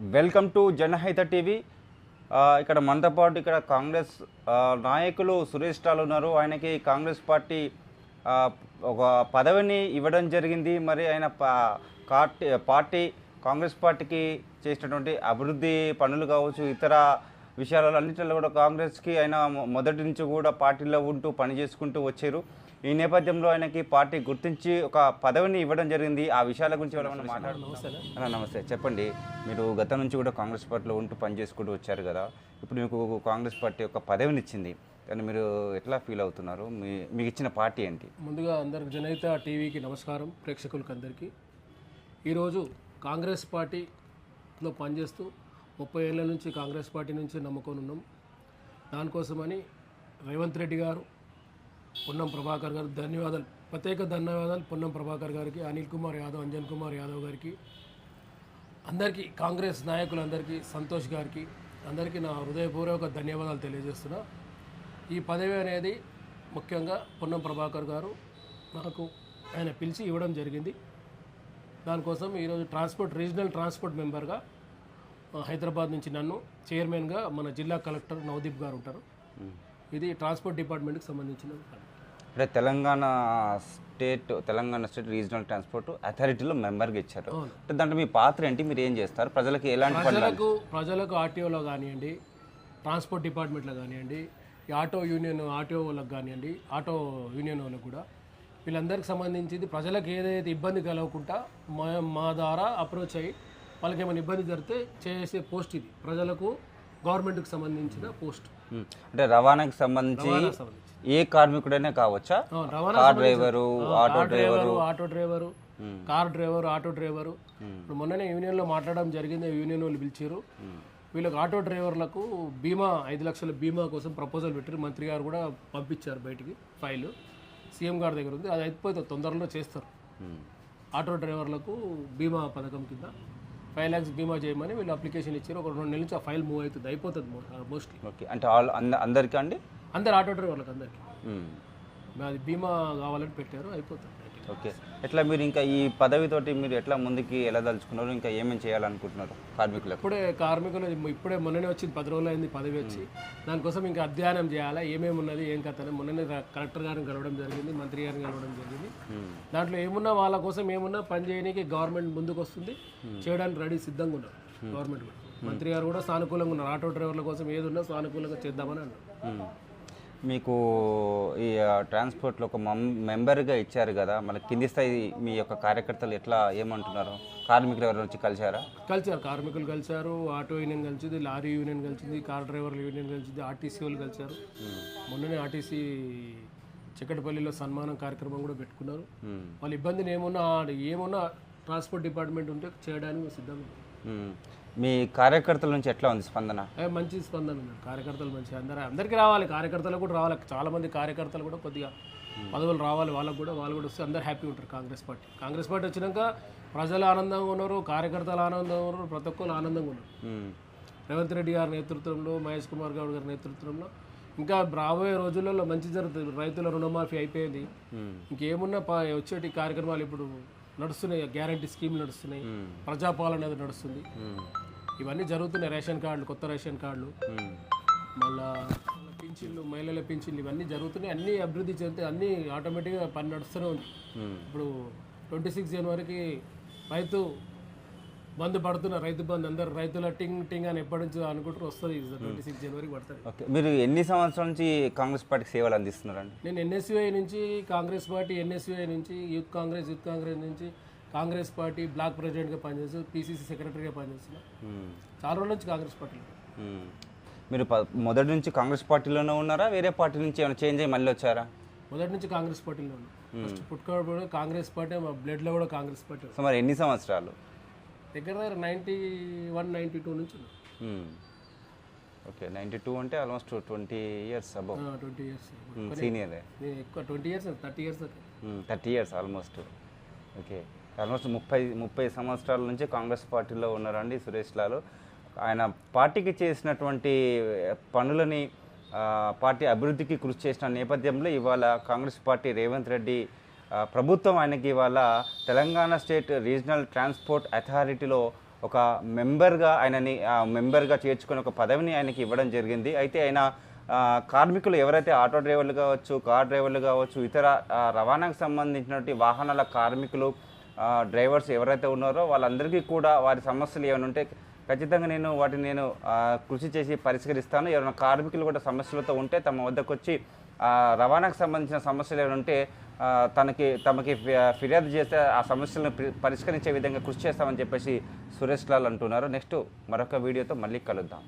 Welcome to జనహిత TV. ఇక్కడ మనతో పాటు ఇక్కడ కాంగ్రెస్ నాయకులు సురేష్ రాల్ ఉన్నారు. ఆయనకి కాంగ్రెస్ పార్టీ ఒక పదవిని ఇవ్వడం జరిగింది. మరి ఆయన పా- పార్టీ పార్టీ కాంగ్రెస్ పార్టీకి చేసినటువంటి అభివృద్ధి పనులు కావచ్చు ఇతర విషయాలలో అన్నింటిలో కూడా కాంగ్రెస్కి ఆయన మొదటి నుంచి కూడా పార్టీలో ఉంటూ పని చేసుకుంటూ వచ్చారు. ఈ నేపథ్యంలో ఆయనకి పార్టీ గుర్తించి ఒక పదవిని ఇవ్వడం జరిగింది. ఆ విషయాల గురించి ఏమైనా మాట్లాడుతున్నాం నమస్తే చెప్పండి. మీరు గతం నుంచి కూడా కాంగ్రెస్ పార్టీలో ఉంటూ పనిచేసుకుంటూ వచ్చారు కదా. ఇప్పుడు మీకు కాంగ్రెస్ పార్టీ ఒక పదవిని ఇచ్చింది కానీ మీరు ఎట్లా ఫీల్ అవుతున్నారు? మీ మీకు ఇచ్చిన పార్టీ ఏంటి? ముందుగా అందరికి జనహిత టీవీకి నమస్కారం. ప్రేక్షకులకు అందరికీ ఈరోజు కాంగ్రెస్ పార్టీలో పనిచేస్తూ ముప్పై ఏళ్ళ నుంచి కాంగ్రెస్ పార్టీ నుంచి నమ్ముకొని ఉన్నాం. దానికోసమని రేవంత్ రెడ్డి గారు పొన్నం ప్రభాకర్ గారు ధన్యవాదాలు ప్రత్యేక ధన్యవాదాలు పొన్నం ప్రభాకర్ గారికి అనిల్ కుమార్ యాదవ్ అంజన్ కుమార్ యాదవ్ గారికి అందరికీ కాంగ్రెస్ నాయకులందరికీ సంతోష్ గారికి అందరికీ నా హృదయపూర్వక ధన్యవాదాలు తెలియజేస్తున్నా. ఈ పదవి అనేది ముఖ్యంగా పొన్నం ప్రభాకర్ గారు నాకు ఆయన పిలిచి ఇవ్వడం జరిగింది. దానికోసం ఈరోజు ట్రాన్స్పోర్ట్ రీజనల్ ట్రాన్స్పోర్ట్ మెంబర్గా హైదరాబాద్ నుంచి నన్ను చైర్మన్గా మన జిల్లా కలెక్టర్ నవదీప్ గారు ఉంటారు. ఇది ట్రాన్స్పోర్ట్ డిపార్ట్మెంట్కి సంబంధించిన. అంటే Telangana state Telangana state regional transport అథారిటీలో మెంబర్గా ఇచ్చారు. అంటే దాంట్లో మీ పాత్ర ఏంటి? మీరు ఏం చేస్తారు? ప్రజలకు ఎలాంటి ప్రజలకు ప్రజలకు ఆర్టీఓలో కానివ్వండి ట్రాన్స్పోర్ట్ డిపార్ట్మెంట్లో కానివ్వండి ఈ ఆటో యూనియన్ ఆటో వాళ్ళకి కానివ్వండి ఆటో యూనియన్ వాళ్ళకి కూడా వీళ్ళందరికీ సంబంధించింది ప్రజలకు ఏదైతే ఇబ్బంది కలగకుండా మా మా ద్వారా అప్రోచ్ అయ్యి వాళ్ళకి ఏమైనా ఇబ్బంది జరిగితే చేసే పోస్ట్ ఇది. ప్రజలకు గవర్నమెంట్కి సంబంధించిన పోస్ట్. అంటే రవాణాకి సంబంధించి ఏ కార్మికుడైనా కావచ్చా? Car driver auto driver auto driver car driver auto driver. ఇప్పుడు మొన్ననే యూనియన్లో మాట్లాడడం జరిగింది యూనియన్ వాళ్ళు పిలిచారు. వీళ్ళకి ఆటో డ్రైవర్లకు బీమా ఐదు లక్షల బీమా కోసం ప్రపోజల్ పెట్టారు. మంత్రి గారు కూడా పంపించారు బయటికి ఫైల్. సీఎం గారి దగ్గర ఉంది. అది అయిపోతే తొందరలో చేస్తారు. ఆటో డ్రైవర్లకు బీమా పథకం కింద. ఫైవ్ ల్యాక్స్ బీమా చేయమని వీళ్ళు అప్లికేషన్ ఇచ్చారు. ఒక రెండు నెలల నుంచి ఆ ఫైల్ మూవ్ అవుతుంది అయిపోతుంది మోస్ట్లీ ఓకే అంటే ఆల్ అంద- అందరికీ అండి? అందరు ఆటో డ్రైవర్లకు అందరికీ. ఉమ్. అది బీమా కావాలని పెట్టారు అయిపోతుంది. ఓకే. ఎట్లా మీరు ఇంకా ఈ పదవితోటి మీరు ఎట్లా ముందుకి ఎలా దలుచుకున్నారు ఇంకా ఏమేమి చేయాలనుకుంటున్నారు కార్మికులకు? ఇప్పుడే కార్మికులు ఇప్పుడే మొన్ననే వచ్చింది పది రోజులు అయింది పదవి వచ్చి. దానికోసం ఇంకా అధ్యయనం చేయాలా? ఏమేమి ఉన్నది? ఏం కథ అని మొన్ననే కలెక్టర్ గారిని కలవడం జరిగింది మంత్రి గారిని కలవడం జరిగింది. దాంట్లో ఏమున్నా వాళ్ళ కోసం ఏమున్నా పని చేయడానికి గవర్నమెంట్ ముందుకు వస్తుంది చేయడానికి రెడీ సిద్ధంగా ఉన్నారు గవర్నమెంట్ కూడా మంత్రి గారు కూడా సానుకూలంగా ఉన్నారు. ఆటో డ్రైవర్ల కోసం ఏది ఉన్నా సానుకూలంగా చేద్దామని అన్నారు. మీకు ఈ ట్రాన్స్పోర్ట్లో ఒక మం మెంబర్గా ఇచ్చారు కదా మన కింది స్థాయి మీ యొక్క కార్యకర్తలు ఎట్లా ఏమంటున్నారు? కార్మికులు ఎవరు వచ్చి కలిశారా? కలిసారు కార్మికులు కలిశారు ఆటో యూనియన్ కలిసింది లారీ యూనియన్ కలిసింది కార్ డ్రైవర్ల యూనియన్ కలిసింది ఆర్టీసీ వాళ్ళు కలిశారు. మొన్ననే ఆర్టీసీ చిక్కటిపల్లిలో సన్మానం కార్యక్రమం కూడా పెట్టుకున్నారు. వాళ్ళ ఇబ్బందిని ఏమున్నా ఏమున్నా ట్రాన్స్పోర్ట్ డిపార్ట్మెంట్ ఉంటే చేయడానికి సిద్ధంగా. మీ కార్యకర్తల నుంచి ఎట్లా ఉంది స్పందన? మంచి స్పందన కార్యకర్తలు మంచి. అందరూ అందరికీ రావాలి. కార్యకర్తలు కూడా రావాలి. చాలా మంది కార్యకర్తలు కూడా కొద్దిగా పదవులు రావాలి. వాళ్ళకు కూడా వాళ్ళు కూడా వస్తే అందరు హ్యాపీ ఉంటారు కాంగ్రెస్ పార్టీ. కాంగ్రెస్ పార్టీ వచ్చినాక ప్రజలు ఆనందంగా ఉన్నారు కార్యకర్తలు ఆనందంగా ఉన్నారు ప్రతి ఒక్కరు ఆనందంగా ఉన్నారు. రేవంత్ రెడ్డి గారి నేతృత్వంలో మహేష్ కుమార్ గౌడ్ గారి నేతృత్వంలో ఇంకా రాబోయే రోజులలో మంచి జరుగుతుంది. రైతుల రుణమాఫీ అయిపోయింది. ఇంకేమున్నా వచ్చేటి కార్యక్రమాలు ఇప్పుడు నడుస్తున్నాయి గ్యారంటీ స్కీమ్లు నడుస్తున్నాయి. ప్రజాపాలన అనేది నడుస్తుంది. ఇవన్నీ జరుగుతున్నాయి రేషన్ కార్డులు కొత్త రేషన్ కార్డులు. మళ్ళా పింఛన్లు మహిళల పింఛన్లు ఇవన్నీ జరుగుతున్నాయి అన్నీ అభివృద్ధి చెందితే అన్నీ ఆటోమేటిక్గా పని నడుస్తూనే ఉంది. ఇప్పుడు ట్వంటీ సిక్స్ జనవరికి రైతు బంద్ పడుతున్న రైతు బంద్ అందరు రైతుల టింగ్ టింగ్ అని ఎప్పటి నుంచో అనుకుంటారు వస్తుంది. ట్వంటీ సిక్స్ జనవరికి పడుతుంది. ఓకే మీరు ఎన్ని సంవత్సరాల నుంచి కాంగ్రెస్ పార్టీకి సేవలు అందిస్తున్నారండి? నేను ఎన్ఎస్యుఐ నుంచి కాంగ్రెస్ పార్టీ ఎన్ఎస్యుఐ నుంచి యూత్ కాంగ్రెస్ యూత్ కాంగ్రెస్ నుంచి కాంగ్రెస్ పార్టీ బ్లాక్ ప్రెసిడెంట్గా పనిచేస్తూ పీసీసీ సెక్రటరీగా పనిచేస్తున్నా. చాలా రోజుల నుంచి కాంగ్రెస్ పార్టీలో ఉమ్. మీరు మొదటి నుంచి కాంగ్రెస్ పార్టీలోనే ఉన్నారా? వేరే పార్టీ నుంచి ఏమైనా చేంజ్ అయ్యి మళ్ళీ వచ్చారా? మొదటి నుంచి కాంగ్రెస్ పార్టీలో ఉన్నా ఫస్ట్ పుట్టుకోవడం కాంగ్రెస్ పార్టీ మా బ్లడ్లో కూడా కాంగ్రెస్ పార్టీ సో మరి ఎన్ని సంవత్సరాలు? దగ్గర దగ్గర నైంటీ వన్ నైంటీ టూ నుంచి. ఓకే నైంటీ టూ అంటే almost twenty years above twenty years సీనియరే నేను ఎక్కువ twenty years thirty years thirty years almost okay almost ముప్పై ముప్పై సంవత్సరాల నుంచి కాంగ్రెస్ పార్టీలో ఉన్నారండి సురేష్ లాల్. ఆయన పార్టీకి చేసినటువంటి పనులని పార్టీ అభివృద్ధికి కృషి చేసిన నేపథ్యంలో ఇవాళ కాంగ్రెస్ పార్టీ రేవంత్ రెడ్డి ప్రభుత్వం ఆయనకి ఇవాళ తెలంగాణ స్టేట్ రీజనల్ ట్రాన్స్పోర్ట్ అథారిటీలో ఒక మెంబర్గా ఆయనని మెంబర్గా చేర్చుకొని ఒక పదవిని ఆయనకి ఇవ్వడం జరిగింది. అయితే ఆయన కార్మికులు ఎవరైతే ఆటో డ్రైవర్లు కావచ్చు కార్ డ్రైవర్లు కావచ్చు ఇతర రవాణాకు సంబంధించినటువంటి వాహనాల కార్మికులు డ్రైవర్స్ ఎవరైతే ఉన్నారో వాళ్ళందరికీ కూడా వారి సమస్యలు ఏమైనా ఉంటే ఖచ్చితంగా నేను వాటిని నేను కృషి చేసి పరిష్కరిస్తాను. ఎవరైనా కార్మికులు కూడా సమస్యలతో ఉంటే తమ వద్దకు వచ్చి రవాణాకు సంబంధించిన సమస్యలు ఏమైనా ఉంటే తనకి తమకి ఫి- ఫిర్యాదు చేస్తే ఆ సమస్యలను పరిష్కరించే విధంగా కృషి చేస్తామని చెప్పేసి సురేష్ లాల్ అంటున్నారు. నెక్స్ట్ మరొక వీడియోతో మళ్ళీ కలుద్దాం.